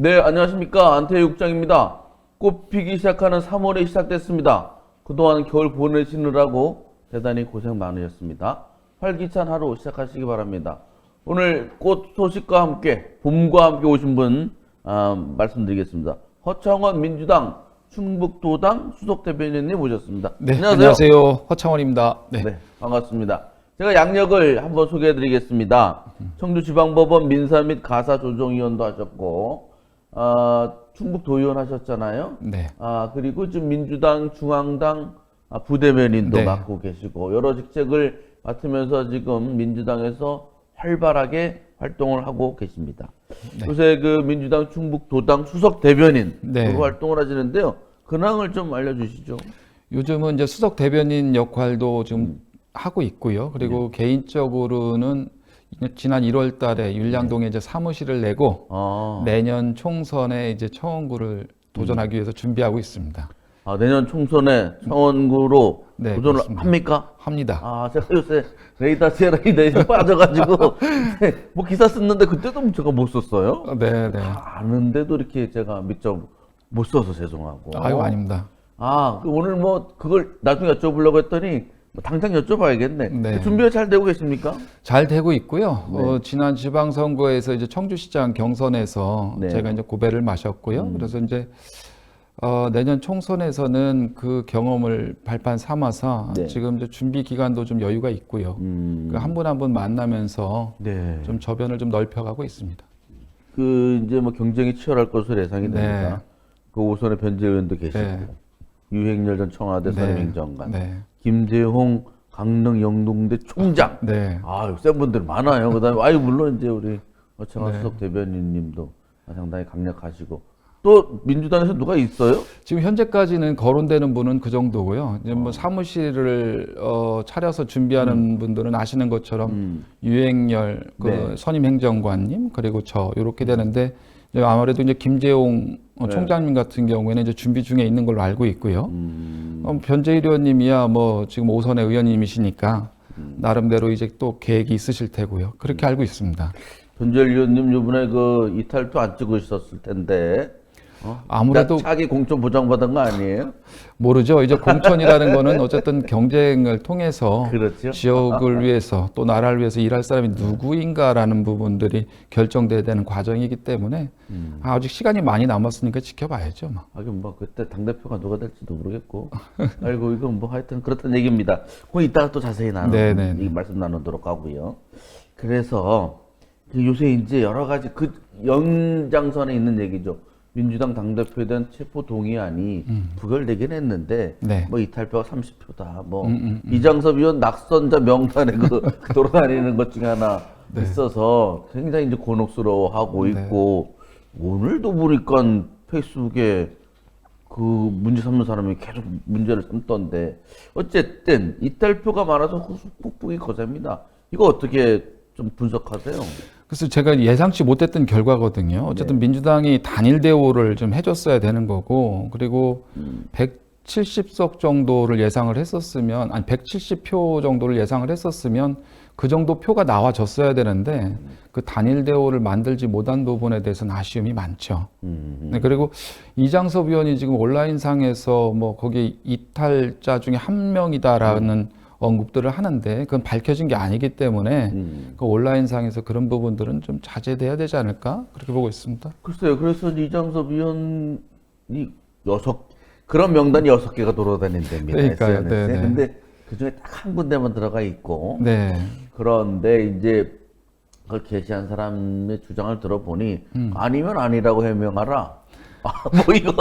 네, 안녕하십니까. 안태희 국장입니다. 꽃 피기 시작하는 3월에 시작됐습니다. 그동안 겨울 보내시느라고 대단히 고생 많으셨습니다. 활기찬 하루 시작하시기 바랍니다. 오늘 꽃 소식과 함께, 봄과 함께 오신 분, 아, 말씀드리겠습니다. 허창원 민주당 충북도당 수석 대변인님 모셨습니다. 네, 안녕하세요. 허창원입니다. 네. 네, 반갑습니다. 제가 양력을 한번 소개해 드리겠습니다. 청주지방법원 민사 및 가사조정위원도 하셨고, 아, 충북 도의원 하셨잖아요. 네. 아, 그리고 지금 민주당 중앙당 아, 부대변인도 네. 맡고 계시고, 여러 직책을 맡으면서 지금 민주당에서 활발하게 활동을 하고 계십니다. 요새 그 민주당 충북 도당 수석 대변인 네. 로 활동을 하시는데요. 근황을 좀 알려주시죠. 요즘은 이제 수석 대변인 역할도 좀 음. 하고 있고요. 그리고 네. 개인적으로는 지난 1월 달에 율량동에 이제 사무실을 내고 아, 내년 총선에 이제 청원구를 도전하기 위해서 준비하고 있습니다. 아, 내년 총선에 청원구로 네, 도전을 그렇습니다. 합니까? 합니다. 아, 제가 요새 레이더 세라이더에 빠져가지고 뭐 기사 썼는데 그때도 제가 못 썼어요. 네, 네. 다 아는데도 이렇게 제가 미처 못 써서 죄송하고. 아유, 아닙니다. 아, 그 오늘 뭐 그걸 나중에 여쭤보려고 했더니 뭐 당장 여쭤봐야겠네. 네. 준비가 잘 되고 계십니까? 잘 되고 있고요. 네. 어, 지난 지방선거에서 이제 청주시장 경선에서 네. 음. 제가 이제 고배를 마셨고요. 그래서 이제 어, 내년 총선에서는 그 경험을 발판 삼아서 네. 지금 이제 준비 기간도 좀 여유가 있고요. 음, 그 한분 한 분 만나면서 네. 좀 저변을 좀 넓혀가고 있습니다. 그 이제 뭐 경쟁이 치열할 것으로 예상이 네. 됩니다. 그 오선의 변재 의원도 계시고 네. 유행열 전 청와대 네. 선임행정관, 네. 김재홍 강릉 영동대 총장. 네. 아유, 센 분들 많아요. 그 다음에, 아유, 물론 이제 우리 어창원 네. 수석 대변인님도 상당히 강력하시고. 또 민주당에서 누가 있어요? 지금 현재까지는 거론되는 분은 그 정도고요. 이제 어. 뭐 사무실을 어, 차려서 준비하는 분들은 아시는 것처럼 음. 유행열 그 네. 선임 행정관님 그리고 저 이렇게 되는데 아무래도 이제 김재용 어, 네. 총장님 같은 경우에는 이제 준비 중에 있는 걸로 알고 있고요. 음, 어, 변재일 의원님이야 뭐 지금 오선의 의원님이시니까 음. 나름대로 이제 또 계획이 있으실 테고요. 그렇게 알고 있습니다. 변재일 의원님 요번에 그 이탈도 안 찍으셨을 텐데. 어? 아무래도 차기 공천 보장받은 거 아니에요? 모르죠. 이제 공천이라는 거는 어쨌든 경쟁을 통해서 그렇죠. 지역을 위해서 또 나라를 위해서 일할 사람이 누구인가라는 부분들이 결정돼야 되는 과정이기 때문에 음. 아 직 시간이 많이 남았으니까 지켜봐야죠. 뭐. 하긴 뭐 그때 당 대표가 누가 될지도 모르겠고. 아이고, 이건 뭐 하여튼 그렇다는 얘기입니다. 그 이따가 또 자세히 나누, 네네. 이 말씀 나누도록 하고요. 그래서 그 요새 이제 여러 가지 그 연장선에 있는 얘기죠. 민주당 당대표에 대한 체포 동의안이 부결되긴 했는데 네. 뭐 이탈표가 30표다. 뭐 음, 이장섭 의원 낙선자 명단에 그 돌아다니는 것 중에 하나 있어서 굉장히 이제 곤혹스러워하고 네. 있고 오늘도 보니까 페이스북에 그 문제 삼는 사람이 계속 문제를 삼던데 어쨌든 이탈표가 많아서 후속 폭풍이 거셉니다. 이거 어떻게 좀 분석하세요? 그래서 제가 예상치 못했던 결과거든요. 어쨌든 네. 민주당이 단일 대우를 좀 해줬어야 되는 거고, 그리고 음. 170석 정도를 예상을 했었으면, 아니 170표 정도를 예상을 했었으면 그 정도 표가 나와줬어야 되는데 그 단일 대우를 만들지 못한 부분에 대해서는 아쉬움이 많죠. 음, 네, 그리고 이장섭 의원이 지금 온라인 상에서 뭐 거기 이탈자 중에 한 명이다라는 언급들을 하는데 그건 밝혀진 게 아니기 때문에 음. 그 온라인상에서 그런 부분들은 좀 자제돼야 되지 않을까 그렇게 보고 있습니다. 글쎄요. 그래서 이장섭 의원이 여섯 그런 명단이 여섯 개가 돌아다닌답니다. 그러니까요. SNS에. 네네. 근데 그 중에 딱 한 군데만 들어가 있고 네, 그런데 이제 그걸 게시한 사람의 주장을 들어보니 음. 아니면 아니라고 해명하라. 아, 뭐 이거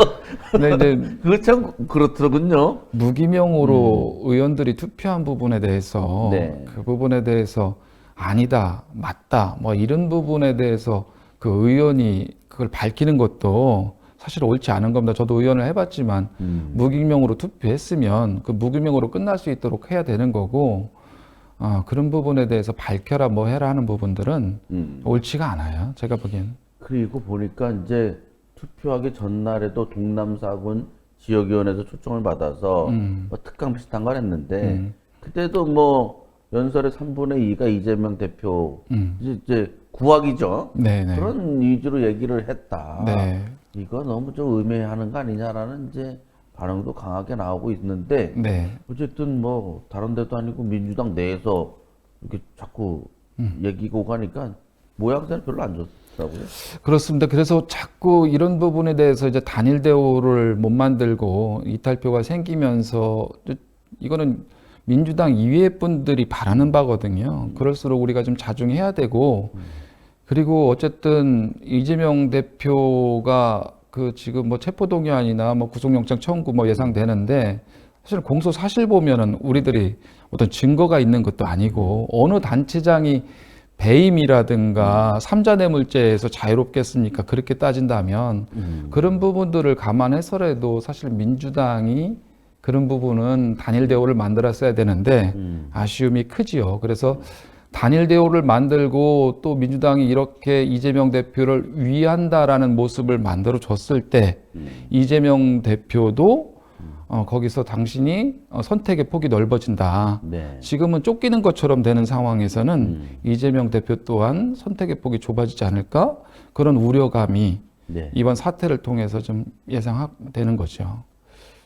근데 이제 그거 참 그렇더군요. 무기명으로 의원들이 투표한 부분에 대해서 음. 네. 그 부분에 대해서 아니다, 맞다, 뭐 이런 부분에 대해서 그 의원이 그걸 밝히는 것도 사실 옳지 않은 겁니다. 저도 의원을 해봤지만 음. 무기명으로 투표했으면 그 무기명으로 끝날 수 있도록 해야 되는 거고 어, 그런 부분에 대해서 밝혀라 뭐 해라 하는 부분들은 음. 옳지가 않아요. 제가 보기엔. 그리고 보니까 이제 투표하기 전날에도 동남사군 지역위원회에서 초청을 받아서 음. 뭐 특강 비슷한 걸 했는데 음. 그때도 뭐 연설의 3분의 2가 이재명 대표 음. 이제, 이제 구학이죠. 네, 네. 그런 위주로 얘기를 했다. 네. 이거 너무 좀 의미하는 거 아니냐라는 이제 반응도 강하게 나오고 있는데 네. 어쨌든 뭐 다른 데도 아니고 민주당 내에서 이렇게 자꾸 음. 얘기고 가니까 모양새는 별로 안 좋 더라고요. 그렇습니다. 그래서 자꾸 이런 부분에 대해서 이제 단일 대우를 못 만들고 이탈표가 생기면서 이거는 민주당 이외의 분들이 바라는 바거든요. 그럴수록 우리가 좀 자중해야 되고 그리고 어쨌든 이재명 대표가 그 지금 뭐 체포동의안이나 뭐 구속영장 청구 뭐 예상되는데 사실 공소 사실 보면은 우리들이 어떤 증거가 있는 것도 아니고 어느 단체장이 배임이라든가 삼자뇌물죄에서 자유롭겠습니까? 그렇게 따진다면 그런 부분들을 감안해서라도 사실 민주당이 그런 부분은 단일 대우를 만들었어야 되는데 음. 아쉬움이 크지요. 그래서 단일 대우를 만들고 또 민주당이 이렇게 이재명 대표를 위한다라는 모습을 만들어 줬을 때 이재명 대표도 어, 거기서 당신이 어, 선택의 폭이 넓어진다. 네. 지금은 쫓기는 것처럼 되는 상황에서는 음. 이재명 대표 또한 선택의 폭이 좁아지지 않을까 그런 우려감이 네. 이번 사태를 통해서 좀 예상되는 거죠.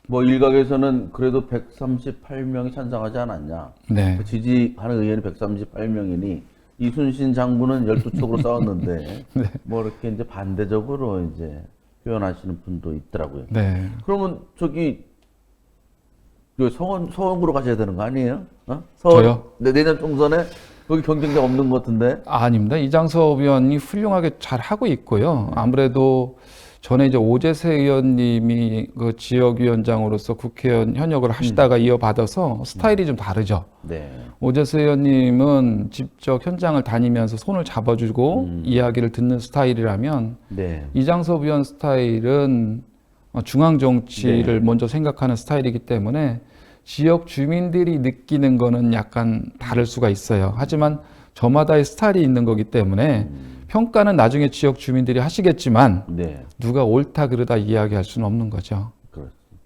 뭐 일각에서는 그래도 138명이 찬성하지 않았냐. 네, 그 지지하는 의원이 138명이니 이순신 장군은 12척으로 싸웠는데 네. 뭐 이렇게 이제 반대적으로 이제 표현하시는 분도 있더라고요. 네, 그러면 저기 그 서원 서원구로 가셔야 되는 거 아니에요? 어? 서원 저요? 네, 내년 총선에 거기 경쟁자 없는 것 같은데. 아닙니다. 이장섭 의원이 훌륭하게 잘 하고 있고요. 아무래도 전에 이제 오재세 의원님이 그 지역위원장으로서 국회의원 현역을 하시다가 이어받아서 스타일이 좀 다르죠. 네. 오재세 의원님은 직접 현장을 다니면서 손을 잡아주고 음. 이야기를 듣는 스타일이라면 네. 이장섭 의원 스타일은 어, 중앙 정치를 먼저 생각하는 스타일이기 때문에 지역 주민들이 느끼는 거는 약간 다를 수가 있어요. 하지만 저마다의 스타일이 있는 거기 때문에 평가는 나중에 지역 주민들이 하시겠지만 네. 누가 옳다 그르다 이야기할 수는 없는 거죠.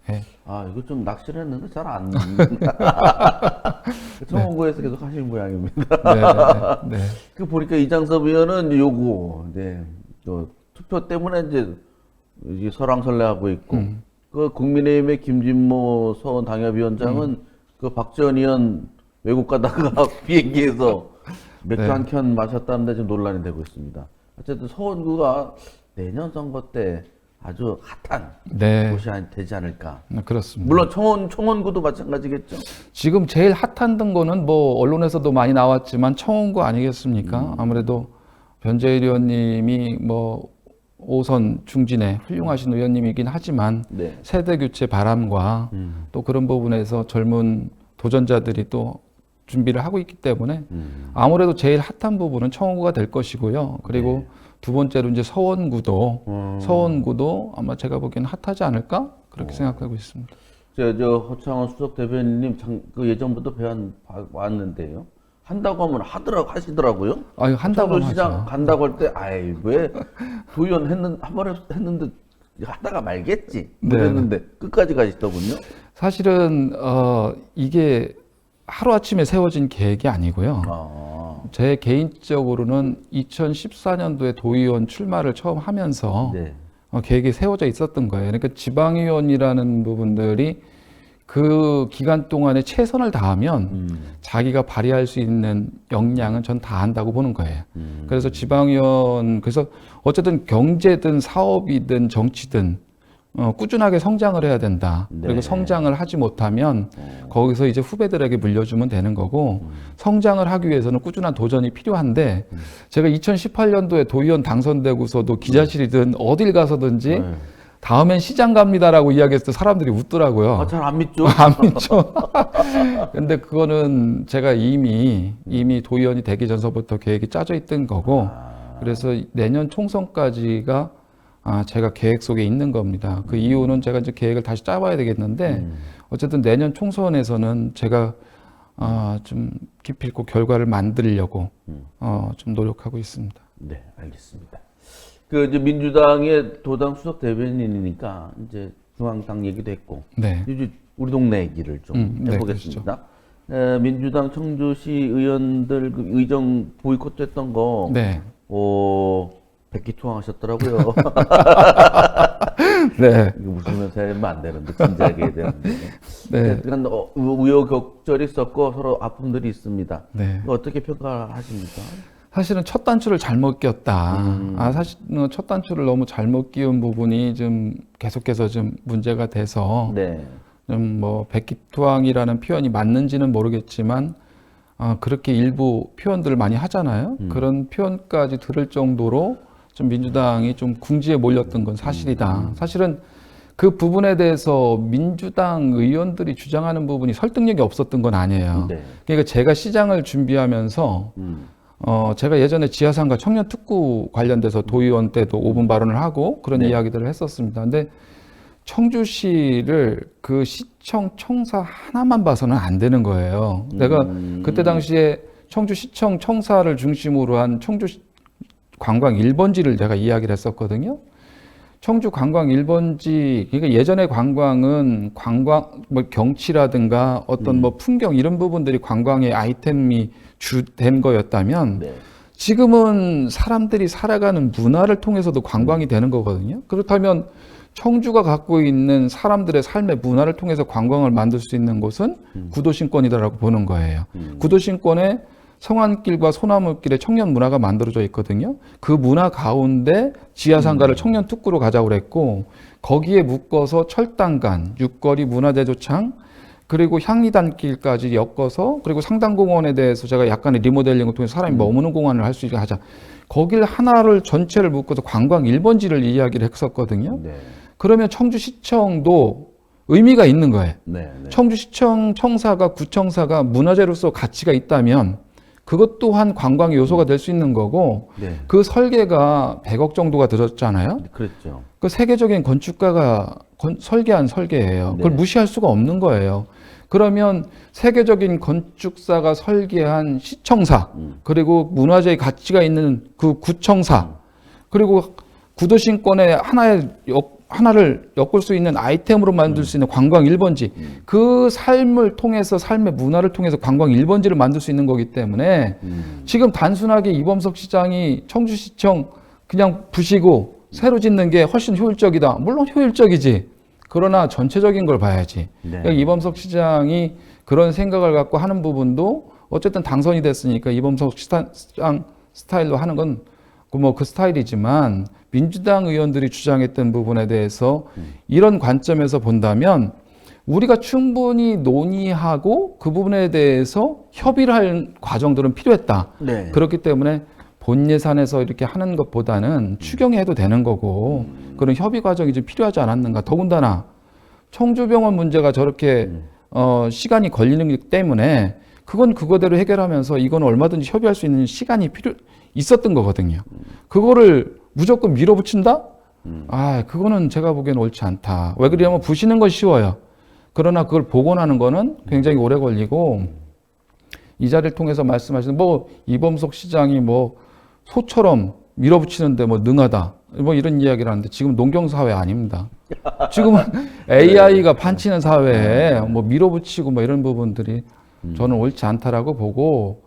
네. 아, 이거 좀 낚시를 했는데 잘 안. 청원구에서 계속 하시는 모양입니다. 네, 네, 네. 그 보니까 이장섭 의원은 요거, 네. 또 투표 때문에 이제 설왕설래하고 있고, 음. 그 국민의힘의 김진모 서원 당협위원장은 음. 그 박지원 의원 외국 가다가 비행기에서 맥주 네. 한캔 마셨다는데 지금 논란이 되고 있습니다. 어쨌든 서원구가 내년 선거 때 아주 핫한 네, 곳이 되지 않을까. 그렇습니다. 물론 청원 청원구도 마찬가지겠죠. 지금 제일 핫한 거는 뭐 언론에서도 많이 나왔지만 청원구 아니겠습니까? 음. 아무래도 변재일 의원님이 뭐 5선 중진의 훌륭하신 의원님이긴 하지만 네. 세대 교체 바람과 음. 또 그런 부분에서 젊은 도전자들이 또 준비를 하고 있기 때문에 음. 아무래도 제일 핫한 부분은 청원구가 될 것이고요. 그리고 두 번째로 이제 서원구도 네. 음. 서원구도 아마 제가 보기에는 핫하지 않을까 그렇게 생각하고 있습니다. 저, 저 허창원 수석 대변인님 장, 그 예전부터 왔는데요. 한다고 하면 하더라고 하시더라고요. 아유 한다고 시장. 간다고 할 때 아이 왜 도의원 했는 한 번에 했는데 하다가 말겠지. 네. 그랬는데 끝까지 가시더군요. 사실은 어 이게 하루 아침에 세워진 계획이 아니고요. 아, 제 개인적으로는 2014년도에 도의원 출마를 처음 하면서 네. 어, 계획이 세워져 있었던 거예요. 그러니까 지방의원이라는 부분들이 그 기간 동안에 최선을 다하면 음, 자기가 발휘할 수 있는 역량은 전 다 한다고 보는 거예요. 음. 그래서 지방의원 그래서 어쨌든 경제든 사업이든 정치든 어, 꾸준하게 성장을 해야 된다. 네. 그리고 성장을 하지 못하면 어, 거기서 이제 후배들에게 물려주면 되는 거고 성장을 하기 위해서는 꾸준한 도전이 필요한데 제가 2018년도에 도의원 당선되고서도 기자실이든 어딜 가서든지 네. 다음엔 시장 갑니다라고 이야기했을 때 사람들이 웃더라고요. 아, 잘 안 믿죠? 안 믿죠. 근데 그거는 제가 이미 이미 도의원이 되기 전서부터 계획이 짜져 있던 거고 아, 그래서 내년 총선까지가 아, 제가 계획 속에 있는 겁니다. 그 이유는 제가 이제 계획을 다시 짜봐야 되겠는데 음. 어쨌든 내년 총선에서는 제가 아, 좀 기필코 결과를 만들려고 음. 어, 좀 노력하고 있습니다. 네, 알겠습니다. 그 이제 민주당의 도당 수석 대변인이니까 이제 중앙당 얘기도 했고 네. 이제 우리 동네 얘기를 좀 음, 네, 해보겠습니다. 에, 민주당 청주시 의원들 그 의정 보이콧했던 거, 네. 오, 백기투항하셨더라고요. 네. 이거 웃으면서 하면 안 되는데 진지하게 해야 되는데. 네. 어, 우여곡절이 있었고 서로 아픔들이 있습니다. 네. 어떻게 평가하십니까? 사실은 첫 단추를 잘못 끼웠다. 음. 아, 사실 어, 첫 단추를 너무 잘못 끼운 부분이 좀 계속해서 좀 문제가 돼서 네. 좀뭐 백기투항이라는 표현이 맞는지는 모르겠지만 아, 그렇게 일부 표현들을 많이 하잖아요. 음. 그런 표현까지 들을 정도로 좀 민주당이 좀 궁지에 몰렸던 건 음. 사실이다. 사실은 그 부분에 대해서 민주당 의원들이 주장하는 부분이 설득력이 없었던 건 아니에요. 네. 그러니까 제가 시장을 준비하면서 음. 어, 제가 예전에 지하상가 청년 특구 관련돼서 도의원 때도 5분 발언을 하고 그런 네. 이야기들을 했었습니다. 근데 청주시를 그 시청 청사 하나만 봐서는 안 되는 거예요. 내가 음. 그때 당시에 청주시청 청사를 중심으로 한 청주 시- 관광 1번지를 제가 이야기를 했었거든요. 청주 관광 1번지, 그러니까 예전에 관광은 관광, 뭐 경치라든가 어떤 뭐 풍경 이런 부분들이 관광의 아이템이 주된 거였다면 네. 지금은 사람들이 살아가는 문화를 통해서도 관광이 되는 거거든요. 그렇다면 청주가 갖고 있는 사람들의 삶의 문화를 통해서 관광을 만들 수 있는 곳은 구도심권이다라고 보는 거예요. 음. 구도심권에 성안길과 소나무길에 청년 문화가 만들어져 있거든요. 그 문화 가운데 지하상가를 청년 특구로 가자고 그랬고 거기에 묶어서 철당간, 육거리 문화대조창 그리고 향리단길까지 엮어서 그리고 상당공원에 대해서 제가 약간의 리모델링을 통해서 사람이 머무는 공간을 할 수 있게 하자. 거길 하나를 전체를 묶어서 관광 1번지를 이야기를 했었거든요. 네. 그러면 청주시청도 의미가 있는 거예요. 네. 네. 청주시청 청사가 구청사가 문화재로서 가치가 있다면 그것 또한 관광의 요소가 될 수 있는 거고 네. 그 설계가 100억 정도가 들었잖아요. 그랬죠. 그 세계적인 건축가가 건- 설계한 설계예요. 그걸 네. 무시할 수가 없는 거예요. 그러면 세계적인 건축사가 설계한 시청사 음. 그리고 문화재의 가치가 있는 그 구청사 그리고 구도심권에 하나의 역- 하나를 엮을 수 있는 아이템으로 만들 수 있는 관광 1번지 그 삶을 통해서 삶의 문화를 통해서 관광 1번지를 만들 수 있는 거기 때문에 음. 지금 단순하게 이범석 시장이 청주시청 그냥 부시고 새로 짓는 게 훨씬 효율적이다. 물론 효율적이지. 그러나 전체적인 걸 봐야지. 네. 그러니까 이범석 시장이 그런 생각을 갖고 하는 부분도 어쨌든 당선이 됐으니까 이범석 시장 스타일로 하는 건 뭐그 스타일이지만 민주당 의원들이 주장했던 부분에 대해서 이런 관점에서 본다면 우리가 충분히 논의하고 그 부분에 대해서 협의를 할 과정들은 필요했다. 네. 그렇기 때문에 본 예산에서 이렇게 하는 것보다는 추경해도 되는 거고 그런 협의 과정이 좀 필요하지 않았는가. 더군다나 청주병원 문제가 저렇게 어, 시간이 걸리는 것 때문에 그건 그거대로 해결하면서 이건 얼마든지 협의할 수 있는 시간이 필요 있었던 거거든요. 그거를 무조건 밀어붙인다? 아, 그거는 제가 보기에는 옳지 않다. 왜 그러냐면 부시는 건 쉬워요. 그러나 그걸 복원하는 거는 굉장히 오래 걸리고 이 자리를 통해서 말씀하시는 뭐 이범석 시장이 뭐 소처럼 밀어붙이는데 뭐 능하다 뭐 이런 이야기를 하는데 지금 농경 사회 아닙니다. 지금은 AI가 판치는 사회에 뭐 밀어붙이고 뭐 이런 부분들이 저는 옳지 않다라고 보고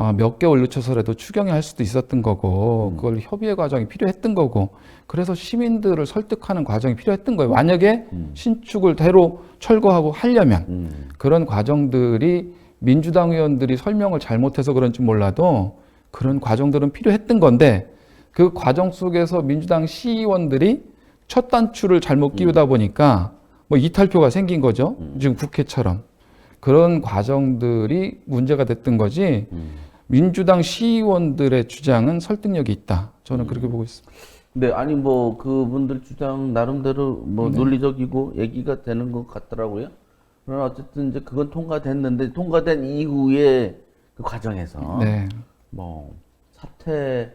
아, 몇 개월 늦춰서라도 추경을 할 수도 있었던 거고 그걸 협의의 과정이 필요했던 거고 그래서 시민들을 설득하는 과정이 필요했던 거예요. 만약에 신축을 대로 철거하고 하려면 음. 그런 과정들이 민주당 의원들이 설명을 잘못해서 그런지 몰라도 그런 과정들은 필요했던 건데 그 과정 속에서 민주당 시의원들이 첫 단추를 잘못 끼우다 보니까 뭐 이탈표가 생긴 거죠. 지금 국회처럼. 그런 과정들이 문제가 됐던 거지 민주당 시의원들의 주장은 설득력이 있다. 저는 그렇게 보고 있습니다. 네, 아니 뭐 그분들 주장 나름대로 뭐 네. 논리적이고 얘기가 되는 것 같더라고요. 그러나 어쨌든 이제 그건 통과됐는데 통과된 이후에 그 과정에서 네. 뭐 사퇴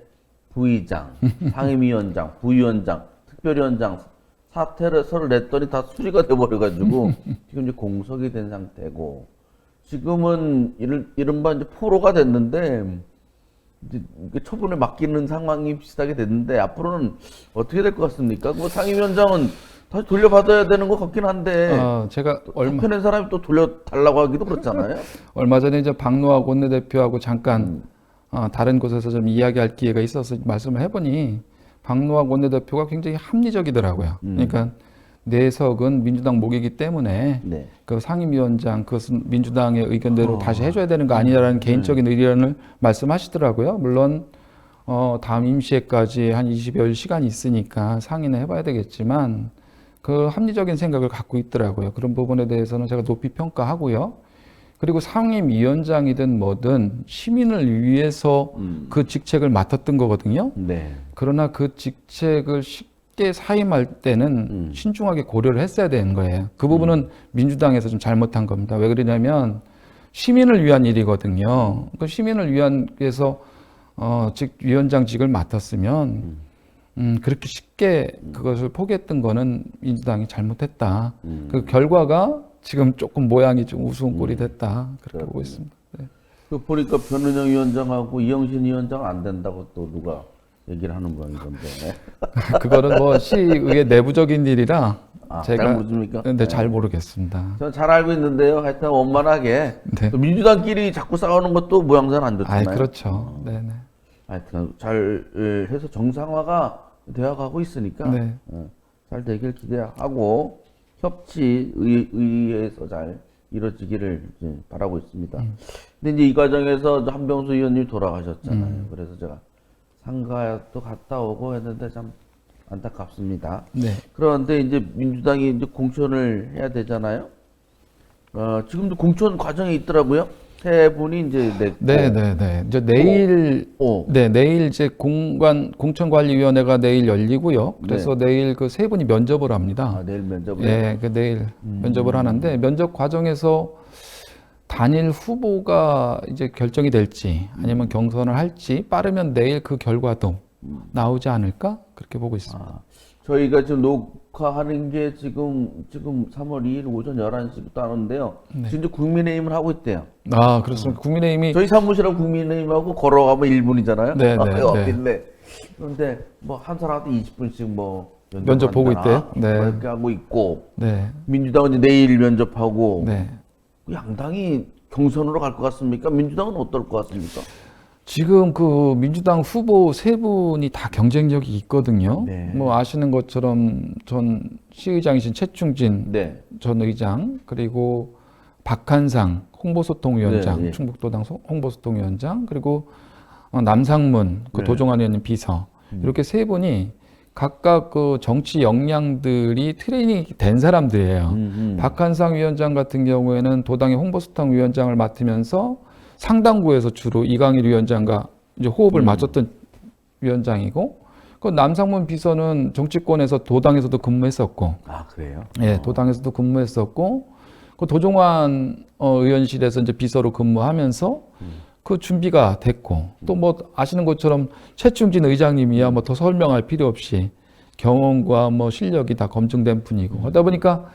부의장, 상임위원장, 부위원장, 특별위원장 사퇴를 서를 냈더니 다 수리가 돼버려가지고 지금 이제 공석이 된 상태고 지금은 이른, 이른바 이제 포로가 됐는데 이제 처분을 맡기는 상황이 비슷하게 됐는데 앞으로는 어떻게 될 것 같습니까? 뭐 상임위원장은 다시 돌려받아야 되는 것 같긴 한데 어, 제가 얼마 편한 사람이 또 돌려달라고 하기도 그렇잖아요. 얼마 전에 이제 박노학 원내대표하고 음. 잠깐 어, 다른 곳에서 좀 이야기할 기회가 있어서 말씀을 해보니 박노학 원내대표가 굉장히 합리적이더라고요. 음. 그러니까 내석은 민주당 목이기 때문에 네. 그 상임위원장 그것은 민주당의 의견대로 어. 다시 해줘야 되는 거 아니냐라는 개인적인 의견을 말씀하시더라고요. 물론 어, 다음 임시회까지 한 20여일 시간이 있으니까 상의는 해봐야 되겠지만 그 합리적인 생각을 갖고 있더라고요. 그런 부분에 대해서는 제가 높이 평가하고요. 그리고 상임위원장이든 뭐든 시민을 위해서 음. 그 직책을 맡았던 거거든요. 네. 그러나 그 직책을 쉽 게 사임할 때는 음. 신중하게 고려를 했어야 되는 거예요. 그 부분은 민주당에서 좀 잘못한 겁니다. 왜 그러냐면 시민을 위한 일이거든요. 그 시민을 위한 위해서 어, 즉 위원장직을 맡았으면 음, 그렇게 쉽게 그것을 포기했던 거는 민주당이 잘못했다. 음. 그 결과가 지금 조금 모양이 좀 우스운 꼴이 됐다. 그렇게 그렇군요. 보고 있습니다. 네. 그 보니까 변은영 위원장하고 이영신 위원장 안 된다고 또 누가 얘기를 하는 모양이던데. 그거는 뭐 시의회 내부적인 일이라 아, 제가 잘 모르십니까? 근데 잘 모르겠습니다. 저는 잘 알고 있는데요. 하여튼 원만하게 네. 또 민주당끼리 자꾸 싸우는 것도 모양새는 안 아, 좋잖아요. 그렇죠. 네, 네. 하여튼 잘 에, 해서 정상화가 되어가고 있으니까 네. 어, 잘 되길 기대하고 협치 의, 의회에서 잘 이루어지기를 바라고 있습니다. 음. 근데 이제 이 과정에서 한병수 의원님 돌아가셨잖아요. 음. 그래서 제가 상가도 갔다 오고 했는데 참 안타깝습니다. 네. 그런데 이제 민주당이 이제 공천을 해야 되잖아요. 어, 지금도 공천 과정에 있더라고요. 세 분이 이제 냈고. 네, 네, 네. 이제 내일 어. 네, 내일 이제 공관 공천관리위원회가 내일 열리고요. 그래서 내일 그 세 분이 면접을 합니다. 아, 내일 면접을. 예, 그 내일 면접을 하는데 면접 과정에서 단일 후보가 이제 결정이 될지 아니면 경선을 할지 빠르면 내일 그 결과도 나오지 않을까 그렇게 보고 있습니다. 아, 저희가 지금 녹화하는 게 지금 지금 3월 2일 오전 11시부터 하는데요. 네. 지금 이제 국민의힘을 하고 있대요. 아, 그렇습니다. 국민의힘이 저희 사무실하고 국민의힘하고 걸어가면 1분이잖아요. 네, 네, 옆인데. 그런데 뭐 한 사람한테 20분씩 뭐 면접 보고 있대요? 네. 그렇게 하고 있고 네, 민주당은 이제 내일 면접하고 네. 양당이 경선으로 갈 것 같습니까? 민주당은 어떨 것 같습니까? 지금 그 민주당 후보 세 분이 다 경쟁력이 있거든요. 네. 뭐 아시는 것처럼 전 시의장이신 최충진 네. 전 의장 그리고 박한상 홍보소통위원장 네, 네. 충북도당 소- 홍보소통위원장 그리고 어, 남상문 그 네. 도종환 의원님 비서 이렇게 세 분이 각각 그 정치 역량들이 트레이닝이 된 사람들이에요. 음, 음. 박한상 위원장 같은 경우에는 도당의 홍보수당 위원장을 맡으면서 상당부에서 주로 이강일 위원장과 이제 호흡을 음. 맞췄던 위원장이고 그 남상문 비서는 정치권에서 도당에서도 근무했었고 아 그래요? 예, 도당에서도 근무했었고 그 도종환 어, 의원실에서 이제 비서로 근무하면서 그 준비가 됐고 또 뭐 아시는 것처럼 최충진 의장님이야 뭐 더 설명할 필요 없이 경험과 뭐 실력이 다 검증된 분이고 하다 보니까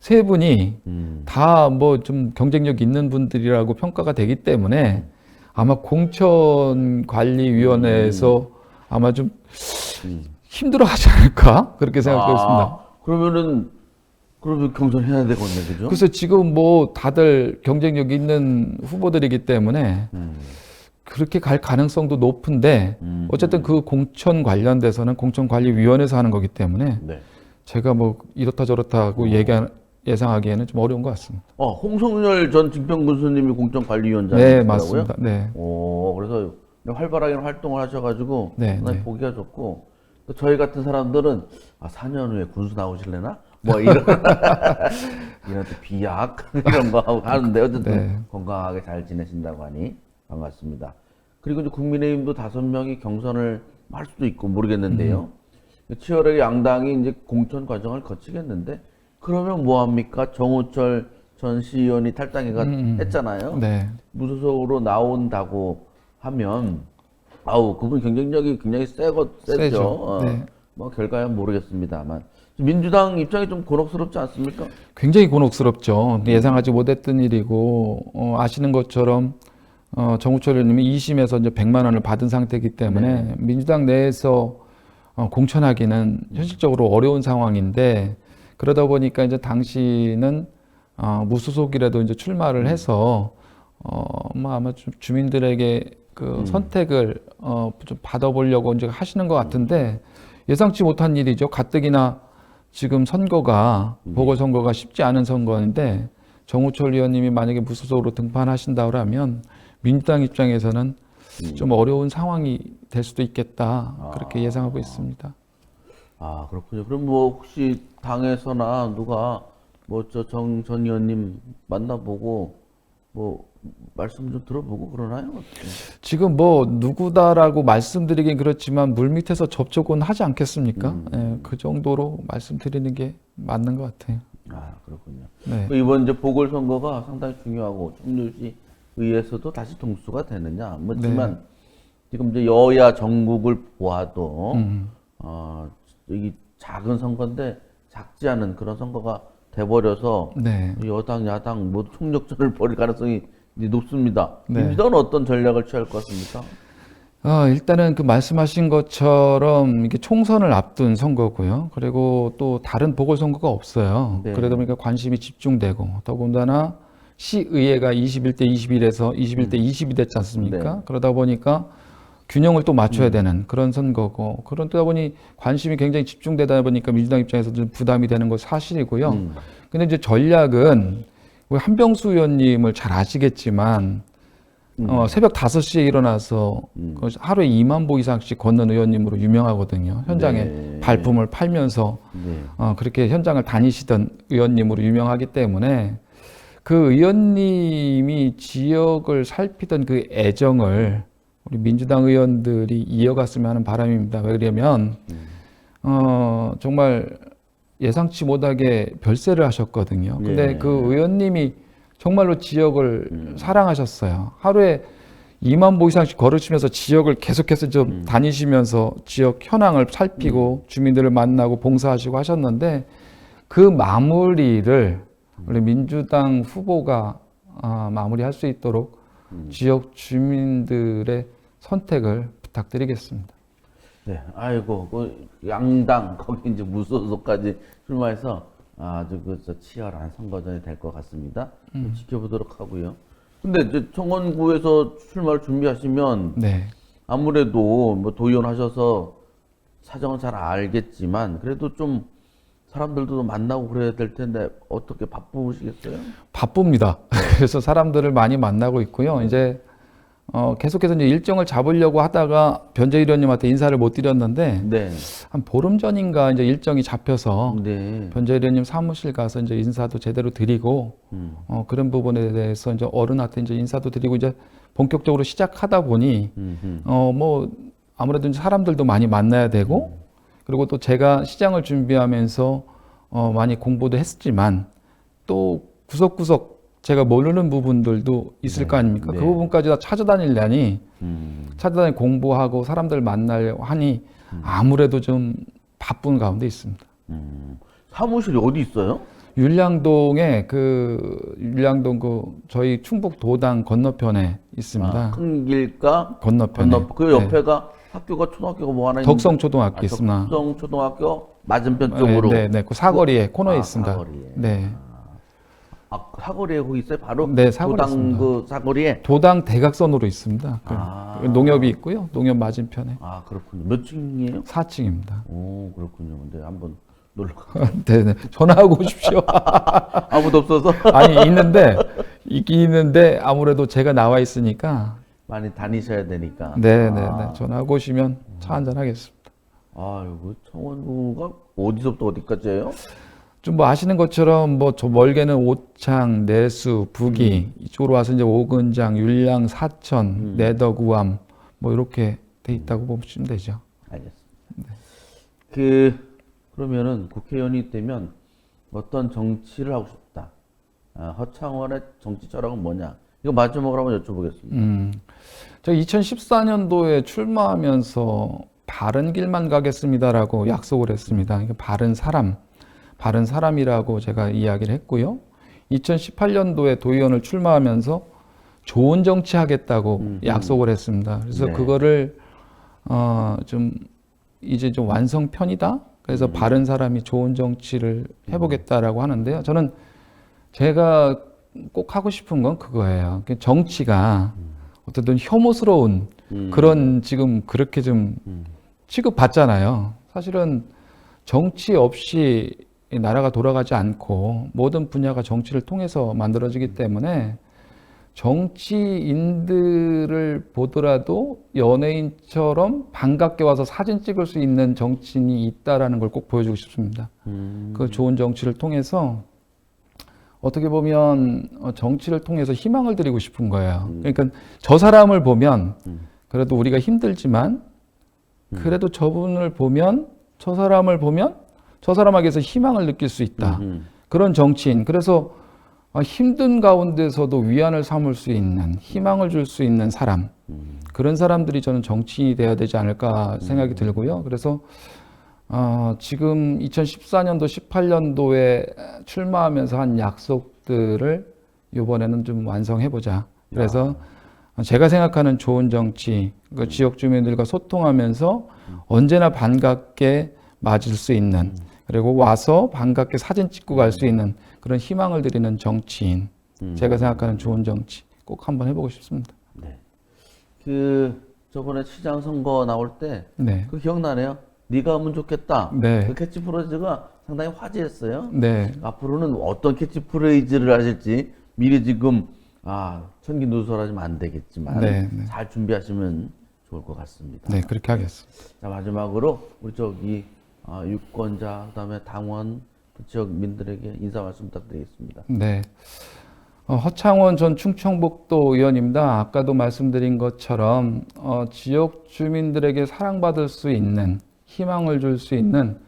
세 분이 음. 다뭐 좀 경쟁력 있는 분들이라고 평가가 되기 때문에 아마 공천관리위원회에서 아마 좀 음. 힘들어 하지 않을까 그렇게 생각하고 있습니다. 아, 그러면은 그러면 경선해야 되겠네, 그죠? 그래서 지금 뭐 다들 경쟁력 있는 후보들이기 때문에 음. 그렇게 갈 가능성도 높은데 음. 어쨌든 그 공천 관련돼서는 공천관리위원회에서 하는 거기 때문에 네. 제가 뭐 이렇다 저렇다 하고 얘기 예상하기에는 좀 어려운 것 같습니다. 어, 홍성열 전 증평군 수님이 공천관리위원장. 네, 맞습니다. 네. 오, 그래서 활발하게 활동을 하셔가지고 네, 네. 보기가 좋고 또 저희 같은 사람들은 아, 4년 후에 군수 나오실래나? 뭐 이런 이런 또 비약 이런 거 하고 하는데 어쨌든 네. 건강하게 잘 지내신다고 하니 반갑습니다. 그리고 이제 국민의힘도 다섯 명이 경선을 할 수도 있고 모르겠는데요. 음. 치열하게 양당이 이제 공천 과정을 거치겠는데 그러면 뭐 합니까? 정우철 전 시의원이 탈당해가 했잖아요. 네. 무소속으로 나온다고 하면 아우 그분 경쟁력이 굉장히 세거 세죠. 세죠. 어, 네. 뭐 결과는 모르겠습니다만 민주당 입장이 좀 곤혹스럽지 않습니까? 굉장히 곤혹스럽죠. 예상하지 못했던 일이고 어, 아시는 것처럼 어, 정우철 의원님이 2심에서 이제 100만 원을 받은 상태이기 때문에 네. 민주당 내에서 어, 공천하기는 현실적으로 어려운 상황인데 그러다 보니까 이제 당시는 어, 무소속이라도 이제 출마를 해서 어, 뭐 아마 주, 주민들에게 그 음. 선택을 어, 좀 받아보려고 이제 하시는 것 같은데 예상치 못한 일이죠. 가뜩이나 지금 선거가 음. 보궐선거가 쉽지 않은 선거인데 정우철 의원님이 만약에 무소속으로 등판하신다 그러면 민주당 입장에서는 음. 좀 어려운 상황이 될 수도 있겠다 그렇게 아. 예상하고 있습니다. 아 그렇군요. 그럼 뭐 혹시 당에서나 누가 뭐 저 정 전 의원님 만나보고 뭐 말씀 좀 들어보고 그러나요? 어떻게? 지금 뭐 누구다라고 말씀드리긴 그렇지만 물 밑에서 접촉은 하지 않겠습니까? 음. 예, 그 정도로 말씀드리는 게 맞는 것 같아요. 아 그렇군요. 네. 그 이번 이제 보궐 선거가 상당히 중요하고 청주시 의회에서도 다시 동수가 되느냐 뭐지만 지금 이제 여야 전국을 보아도 네. 음. 어, 이 작은 선거인데 작지 않은 그런 선거가 돼버려서 네. 여당 야당 모두 총력전을 벌일 가능성이 높습니다. 네. 민주당은 어떤 전략을 취할 것 같습니까? 아, 일단은 그 말씀하신 것처럼 이게 총선을 앞둔 선거고요. 그리고 또 다른 보궐선거가 없어요. 네. 그러다 보니까 관심이 집중되고 더군다나 시의회가 21대 21에서 21대 20이 됐지 않습니까? 네. 그러다 보니까 균형을 또 맞춰야 되는 그런 선거고 그러다 보니 관심이 굉장히 집중되다 보니까 민주당 입장에서도 좀 부담이 되는 건 사실이고요. 음. 근데 이제 전략은 우리 한병수 의원님을 잘 아시겠지만 음. 어, 새벽 5시에 일어나서 음. 그 하루에 2만 보 이상씩 걷는 의원님으로 유명하거든요. 현장에 네. 발품을 팔면서 네. 어, 그렇게 현장을 다니시던 의원님으로 유명하기 때문에 그 의원님이 지역을 살피던 그 애정을 우리 민주당 의원들이 이어갔으면 하는 바람입니다. 왜냐면 어, 정말 예상치 못하게 별세를 하셨거든요. 근데 네. 그 의원님이 정말로 지역을 음. 사랑하셨어요. 하루에 2만 보 이상씩 걸으시면서 지역을 계속해서 좀 음. 다니시면서 지역 현황을 살피고 주민들을 만나고 봉사하시고 하셨는데 그 마무리를 우리 민주당 후보가 아, 마무리할 수 있도록 음. 지역 주민들의 선택을 부탁드리겠습니다. 네, 아이고, 그 양당 거기 이제 무소속까지 출마해서 아주 그저 치열한 선거전이 될 것 같습니다. 좀 지켜보도록 하고요. 근데 이제 청원구에서 출마를 준비하시면 네. 아무래도 뭐 도의원 하셔서 사정은 잘 알겠지만 그래도 좀 사람들도 만나고 그래야 될 텐데 어떻게 바쁘시겠어요? 바쁩니다. 그래서 사람들을 많이 만나고 있고요. 이제 어, 계속해서 이제 일정을 잡으려고 하다가 변재 의원님한테 인사를 못 드렸는데 네, 한 보름 전인가 이제 일정이 잡혀서 네, 변재 의원님 사무실 가서 이제 인사도 제대로 드리고 음, 어, 그런 부분에 대해서 이제 어른한테 이제 인사도 드리고 이제 본격적으로 시작하다 보니 음, 음. 어, 뭐 아무래도 이제 사람들도 많이 만나야 되고 그리고 또 제가 시장을 준비하면서 어, 많이 공부도 했지만 또 구석구석 제가 모르는 부분들도 있을 네, 거 아닙니까? 네. 그 부분까지 다 찾아다니려니 음. 찾아다니 공부하고 사람들 만나려고 하니 아무래도 좀 바쁜 가운데 있습니다. 음. 사무실이 어디 있어요? 율량동에 그 율량동 그 저희 충북 도당 건너편에 있습니다. 아, 큰 길가 건너편에 건너 그 네. 옆에가 학교가 초등학교가 뭐 하나 덕성 초등학교 아, 있습니다. 덕성 초등학교 맞은편 쪽으로 네, 네, 네. 그 사거리에 코너에 아, 있습니다. 사거리에. 네. 아, 사거리에 거기 있어요? 바로 네, 사거리에 도당 있습니다. 그 사거리에 도당 대각선으로 있습니다. 그 아. 농협이 있고요. 농협 맞은편에 아 그렇군요. 몇 층이에요? 4층입니다. 오 그렇군요. 근데 한번 놀러 가. 네, 네. 전화하고 오십시오. 아무도 없어서 아니 있는데 있긴 있는데 아무래도 제가 나와 있으니까 많이 다니셔야 되니까. 네, 네, 아. 네. 전화하고 오시면 차 한잔 하겠습니다. 아이고 청원구가 어디서부터 어디까지예요? 좀 뭐 아시는 것처럼 뭐 저 멀게는 오창, 내수, 부기 이쪽으로 와서 이제 오근장, 율량, 사천, 음. 내덕 우암 뭐 이렇게 돼 있다고 보시면 되죠. 알겠습니다. 그 그러면은 국회의원이 되면 어떤 정치를 하고 싶다. 아, 허창원의 정치 철학은 뭐냐? 이거 마지막으로 한번 여쭤보겠습니다. 음. 제가 2014년도에 출마하면서 바른 길만 가겠습니다라고 약속을 했습니다. 그러니까 바른 사람, 바른 사람이라고 제가 이야기를 했고요. 2018년도에 도의원을 출마하면서 좋은 정치 하겠다고 음, 약속을 했습니다. 그래서 네. 그거를 어, 좀 이제 좀 완성 편이다. 그래서 바른 사람이 좋은 정치를 해보겠다라고 하는데요. 저는 제가 꼭 하고 싶은 건 그거예요. 그 정치가 어쨌든 혐오스러운 음. 그런 지금 그렇게 좀 취급받잖아요. 사실은 정치 없이 이 나라가 돌아가지 않고 모든 분야가 정치를 통해서 만들어지기 때문에 정치인들을 보더라도 연예인처럼 반갑게 와서 사진 찍을 수 있는 정치인이 있다라는 걸 꼭 보여주고 싶습니다. 음. 그 좋은 정치를 통해서 어떻게 보면 어, 정치를 통해서 희망을 드리고 싶은 거예요. 그러니까 저 사람을 보면 그래도 우리가 힘들지만 그래도 저분을 보면 저 사람을 보면 저 사람에게서 희망을 느낄 수 있다. 음. 그런 정치인. 그래서 어, 힘든 가운데서도 위안을 삼을 수 있는 희망을 줄 수 있는 사람. 그런 사람들이 저는 정치인이 돼야 되지 않을까 생각이 들고요. 그래서 어, 지금 2014년도, 18년도에 출마하면서 한 약속들을 이번에는 좀 완성해 보자. 그래서 제가 생각하는 좋은 정치, 그 지역 주민들과 소통하면서 언제나 반갑게 맞을 수 있는, 그리고 와서 반갑게 사진 찍고 갈 수 있는 그런 희망을 드리는 정치인. 제가 생각하는 좋은 정치 꼭 한번 해보고 싶습니다. 그 저번에 시장 선거 나올 때 네. 그 기억나네요. 네가 하면 좋겠다. 네. 그 캐치프레이즈가 상당히 화제였어요. 네. 앞으로는 어떤 캐치프레이즈를 하실지 미리 지금 아 천기누설하시면 안 되겠지만 네, 네. 잘 준비하시면 좋을 것 같습니다. 네, 그렇게 하겠습니다. 자 마지막으로 우리 저기 아, 유권자 그다음에 당원 그 지역민들에게 인사 말씀 부탁드리겠습니다. 네. 어, 허창원 전 충청북도 의원입니다. 아까도 말씀드린 것처럼 어, 지역 주민들에게 사랑받을 수 있는 희망을 줄 수 있는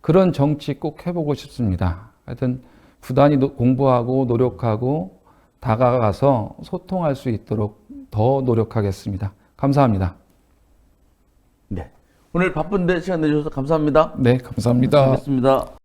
그런 정치 꼭 해보고 싶습니다. 하여튼 부단히 노- 공부하고 노력하고 다가가서 소통할 수 있도록 더 노력하겠습니다. 감사합니다. 네. 오늘 바쁜데 시간 내주셔서 감사합니다. 네, 감사합니다. 알겠습니다.